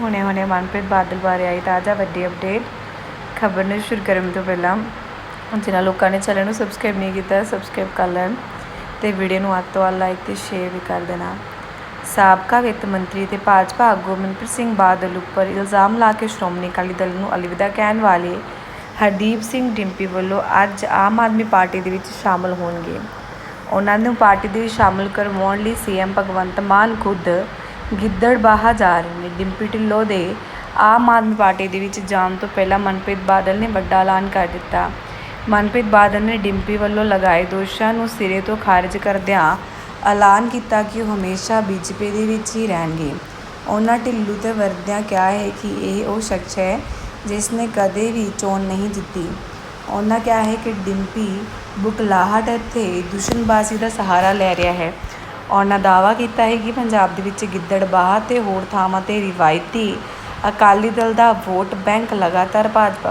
ਹੁਣੇ ਹੁਣੇ ਮਨਪ੍ਰੀਤ ਬਾਦਲ ਬਾਰੇ ਆਈ ਤਾਜ਼ਾ ਵੱਡੀ ਅਪਡੇਟ ਖਬਰ ਨੂੰ ਸ਼ੁਰੂ ਕਰਨ ਤੋਂ ਪਹਿਲਾਂ, ਜਿਨ੍ਹਾਂ ਲੋਕਾਂ ਨੇ ਚੈਨਲ ਨੂੰ ਸਬਸਕ੍ਰਾਈਬ ਨਹੀਂ ਕੀਤਾ ਸਬਸਕ੍ਰਾਈਬ ਕਰ ਲੈਣ ਤੇ ਵੀਡੀਓ ਨੂੰ ਅੱਧ ਤੋਂ ਵੱਧ ਲਾਈਕ ਤੇ ਸ਼ੇਅਰ ਵੀ ਕਰ ਦੇਣਾ। ਸਾਬਕਾ ਵਿੱਤ ਮੰਤਰੀ ਤੇ ਭਾਜਪਾ ਆਗੂ ਮਨਪ੍ਰੀਤ ਸਿੰਘ ਬਾਦਲ ਉੱਪਰ ਇਲਜ਼ਾਮ ਲਾ ਕੇ ਸ਼੍ਰੋਮਣੀ ਅਕਾਲੀ ਦਲ ਨੂੰ ਅਲਵਿਦਾ ਕਹਿਣ ਵਾਲੇ ਹਰਦੀਪ ਸਿੰਘ ਡਿੰਪੀ ਵੱਲੋਂ ਅੱਜ ਆਮ ਆਦਮੀ ਪਾਰਟੀ ਦੇ ਵਿੱਚ ਸ਼ਾਮਲ ਹੋਣਗੇ। ਉਹਨਾਂ ਨੂੰ ਪਾਰਟੀ ਦੇ ਵਿੱਚ ਸ਼ਾਮਲ ਕਰਵਾਉਣ ਲਈ ਸੀਐਮ ਭਗਵੰਤ ਮਾਨ ਖੁਦ ਗਿੱਦੜਬਾਹਾ ਜਾ ਰਹੇ ਨੇ। ਡਿੰਪੀ ਢਿੱਲੋਂ ਦੇ ਆਮ ਆਦਮੀ ਪਾਰਟੀ ਦੇ ਵਿੱਚ ਜਾਣ ਤੋਂ ਪਹਿਲਾਂ ਮਨਪ੍ਰੀਤ ਬਾਦਲ ਨੇ ਵੱਡਾ ਐਲਾਨ ਕਰ ਦਿੱਤਾ। ਮਨਪ੍ਰੀਤ ਬਾਦਲ ਨੇ ਡਿੰਪੀ ਵੱਲੋਂ ਲਗਾਏ ਦੋਸ਼ਾਂ ਨੂੰ ਸਿਰੇ ਤੋਂ ਖਾਰਜ ਕਰਦਿਆਂ ਐਲਾਨ ਕੀਤਾ ਕਿ ਉਹ ਹਮੇਸ਼ਾ ਬੀਜੇਪੀ ਦੇ ਵਿੱਚ ਹੀ ਰਹਿਣਗੇ। ਉਹਨਾਂ ਢਿੱਲੂ ਤੇ ਵਰਦਿਆਂ ਕਿਹਾ ਹੈ ਕਿ ਇਹ ਉਹ ਸ਼ਖਸ ਹੈ ਜਿਸ ਨੇ ਕਦੇ ਵੀ ਚੋਣ ਨਹੀਂ ਜਿੱਤੀ। ਉਹਨਾਂ ਕਿਹਾ ਹੈ ਕਿ ਡਿੰਪੀ ਬੁਕਲਾਹਟ ਅਤੇ ਦੂਸ਼ਣਬਾਜ਼ੀ ਦਾ ਸਹਾਰਾ ਲੈ ਰਿਹਾ ਹੈ। ਉਹਨਾਂ ਦਾਅਵਾ ਕੀਤਾ ਹੈ ਕਿ ਪੰਜਾਬ ਦੇ ਵਿੱਚ ਗਿੱਦੜਬਾਹਾ ਤੇ ਹੋਰ ਥਾਵਾਂ ਤੇ ਰਿਵਾਇਤੀ ਅਕਾਲੀ ਦਲ ਦਾ ਵੋਟ ਬੈਂਕ ਲਗਾਤਾਰ ਭਾਜਪਾ